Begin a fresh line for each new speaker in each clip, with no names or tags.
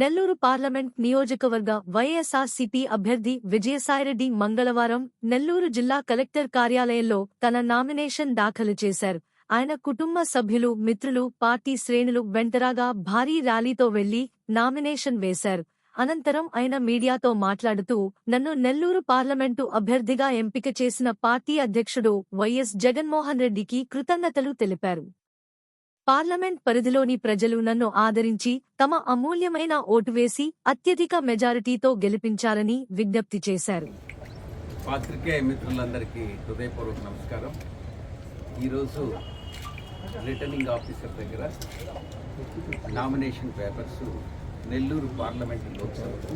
Nellore parliament నియోజకవర్గ వైఎస్ఆర్సీపీ అభ్యర్థి విజయసాయిరెడ్డి మంగళవారం నెల్లూరు జిల్లా కలెక్టర్ కార్యాలయంలో తన నామినేషన్ దాఖలు చేశారు. ఆయన కుటుంబ సభ్యులు మిత్రులు పార్టీ శ్రేణులు వెంటరాగా భారీ ర్యాలీతో వెళ్ళి నామినేషన్ వేశారు. అనంతరం ఆయన మీడియాతో మాట్లాడుతూ నన్ను నెల్లూరు పార్లమెంటు అభ్యర్థిగా ఎంపిక చేసిన పార్టీ అధ్యక్షుడు వైఎస్ జగన్మోహన్ రెడ్డికి కృతజ్ఞతలు తెలిపారు. పార్లమెంట్ పరిధిలోని ప్రజలు నన్ను ఆదరించి తమ అమూల్యమైన ఓటు వేసి అత్యధిక మెజారిటీతో గెలిపించారని విజ్ఞప్తి చేశారు.
పాత్రికేయ మిత్రులందరికీ హృదయపూర్వక నమస్కారం. ఈరోజు రిటర్నింగ్ ఆఫీసర్ దగ్గర నామినేషన్ పేపర్స్ నెల్లూరు పార్లమెంటు లోక్సభకు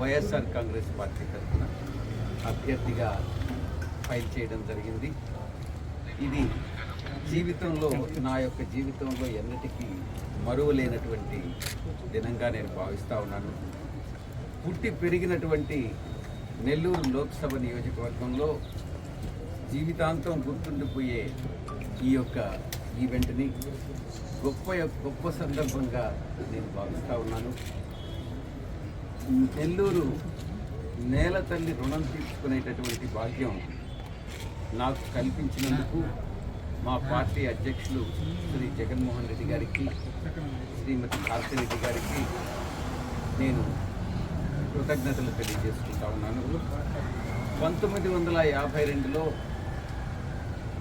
వైఎస్ఆర్ కాంగ్రెస్ పార్టీ తరఫున అభ్యర్థిగా ఫైల్ చేయడం జరిగింది. ఇది జీవితంలో నా యొక్క జీవితంలో ఎన్నటికీ మరువలేనటువంటి దినంగా నేను భావిస్తూ ఉన్నాను. పుట్టి పెరిగినటువంటి నెల్లూరు లోక్సభ నియోజకవర్గంలో జీవితాంతం గుర్తుండిపోయే ఈ యొక్క ఈవెంట్ని గొప్ప గొప్ప సందర్భంగా నేను భావిస్తూ ఉన్నాను. నెల్లూరు నేల తల్లి రుణం తీర్చుకునేటటువంటి భాగ్యం నాకు కల్పించినందుకు మా పార్టీ అధ్యక్షులు శ్రీ జగన్మోహన్ రెడ్డి గారికి శ్రీమతి కాశీరెడ్డి గారికి నేను కృతజ్ఞతలు తెలియజేసుకుంటా ఉన్నాను. పంతొమ్మిది వందల యాభై రెండులో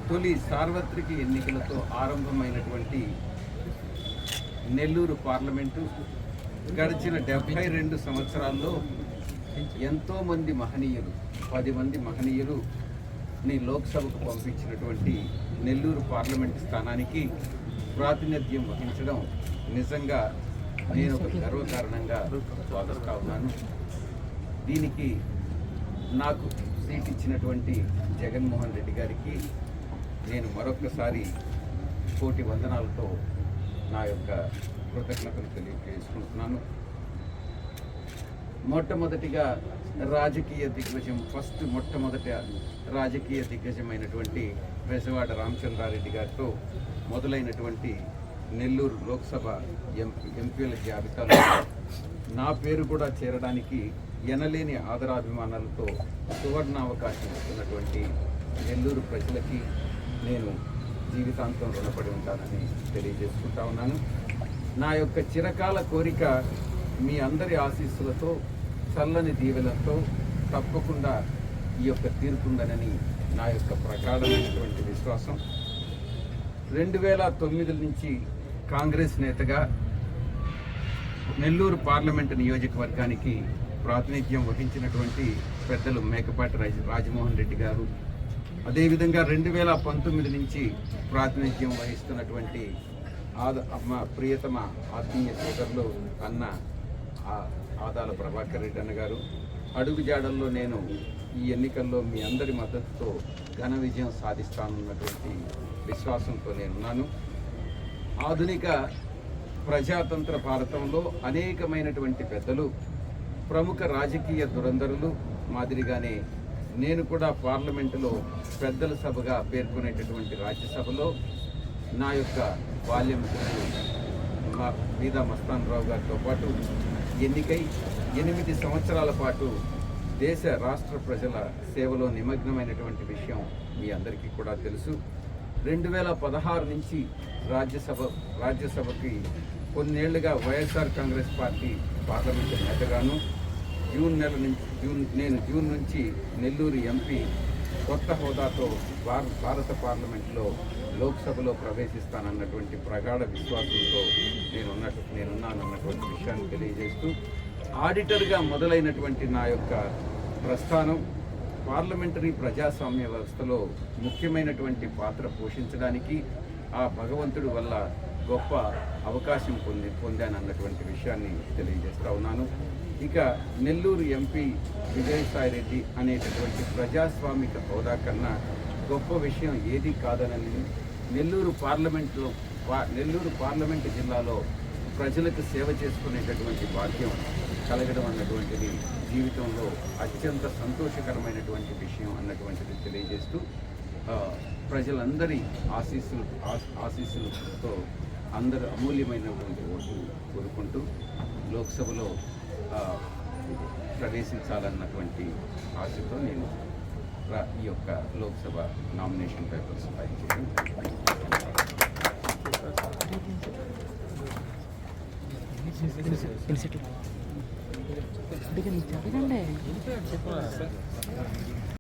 తొలి సార్వత్రిక ఎన్నికలతో ఆరంభమైనటువంటి నెల్లూరు పార్లమెంటు గడిచిన డెబ్భై రెండు సంవత్సరాల్లో ఎంతోమంది మహనీయులు పది మంది మహనీయులు ని లోక్సభకు పంపించినటువంటి నెల్లూరు పార్లమెంటు స్థానానికి ప్రాతినిధ్యం వహించడం నిజంగా నేను ఒక గర్వకారణంగా భావిస్తా ఉన్నాను. దీనికి నాకు సీట్ ఇచ్చినటువంటి జగన్మోహన్ రెడ్డి గారికి నేను మరొకసారి కోటి వందనాలతో నా యొక్క కృతజ్ఞతలు తెలియజేసుకుంటున్నాను. మొట్టమొదటిగా రాజకీయ దిగ్గజం ఫస్ట్ మొట్టమొదట రాజకీయ దిగ్గజమైనటువంటి పెసవాడ రామచంద్రారెడ్డి గారితో మొదలైనటువంటి నెల్లూరు లోక్సభ ఎంపీల జాబితాలో నా పేరు కూడా చేరడానికి ఎనలేని ఆదరాభిమానాలతో సువర్ణ అవకాశం ఇస్తున్నటువంటి నెల్లూరు ప్రజలకి నేను జీవితాంతం రుణపడి ఉంటానని తెలియజేసుకుంటా ఉన్నాను. నా యొక్క చిరకాల కోరిక మీ అందరి ఆశీస్సులతో చల్లని దీవెలతో తప్పకుండా ఈ యొక్క తీరుతుందనని నా యొక్క ప్రగాఢమైనటువంటి విశ్వాసం. రెండు వేల తొమ్మిది నుంచి కాంగ్రెస్ నేతగా నెల్లూరు పార్లమెంటు నియోజకవర్గానికి ప్రాతినిధ్యం వహించినటువంటి పెద్దలు మేకపాటి రాజ రాజమోహన్ రెడ్డి గారు. అదేవిధంగా రెండు వేల పంతొమ్మిది నుంచి ప్రాతినిధ్యం వహిస్తున్నటువంటి ఆద ప్రియతమ ఆత్మీయ సోదరులు అన్న ఆదాల ప్రభాకర్ రెడ్డి అన్న గారు. అడుగు జాడల్లో నేను ఈ ఎన్నికల్లో మీ అందరి మద్దతుతో ఘన విజయం సాధిస్తానన్నటువంటి విశ్వాసంతో నేనున్నాను. ఆధునిక ప్రజాతంత్ర భారతంలో అనేకమైనటువంటి పెద్దలు ప్రముఖ రాజకీయ దురంధరులు మాదిరిగానే నేను కూడా పార్లమెంటులో పెద్దల సభగా పేర్కొనేటటువంటి రాజ్యసభలో నా యొక్క బాల్యం మా బీదా మస్తాన్ రావు గారితో పాటు ఎన్నికై ఎనిమిది సంవత్సరాల పాటు దేశ రాష్ట్ర ప్రజల సేవలో నిమగ్నమైనటువంటి విషయం మీ అందరికీ కూడా తెలుసు. రెండు వేల పదహారు నుంచి రాజ్యసభ రాజ్యసభకి కొన్నేళ్ళుగా వైఎస్ఆర్ కాంగ్రెస్ పార్టీ పార్లమెంటు నేతగాను జూన్ నెల నుంచి జూన్ నేను జూన్ నుంచి నెల్లూరు ఎంపీ కొత్త హోదాతో భారత పార్లమెంట్లో లోక్సభలో ప్రవేశిస్తానన్నటువంటి ప్రగాఢ విశ్వాసంతో నేనున్నట్టు నేనున్నానన్నటువంటి విషయాన్ని తెలియజేస్తూ ఆడిటర్గా మొదలైనటువంటి నా యొక్క ప్రస్థానం పార్లమెంటరీ ప్రజాస్వామ్య వ్యవస్థలో ముఖ్యమైనటువంటి పాత్ర పోషించడానికి ఆ భగవంతుడి వల్ల గొప్ప అవకాశం పొంది పొందాను అన్నటువంటి విషయాన్ని తెలియజేస్తా ఉన్నాను. ఇక నెల్లూరు ఎంపీ విజయసాయి రెడ్డి అనేటటువంటి ప్రజాస్వామిక హోదా కన్నా గొప్ప విషయం ఏది కాదనని నెల్లూరు పార్లమెంట్లో నెల్లూరు పార్లమెంటు జిల్లాలో ప్రజలకు సేవ చేసుకునేటటువంటి భాగ్యం కలగడం అన్నటువంటిది జీవితంలో అత్యంత సంతోషకరమైనటువంటి విషయం అన్నటువంటిది తెలియజేస్తూ ప్రజలందరి ఆశీస్సులు ఆశీస్సులతో అందరు అమూల్యమైనటువంటి ఓటు కోరుకుంటూ లోక్సభలో ప్రవేశించాలన్నటువంటి ఆశతో నేను ఈ యొక్క లోక్సభ నామినేషన్ పేపర్స్ ఫైల్ చేయడం
చెప్పండి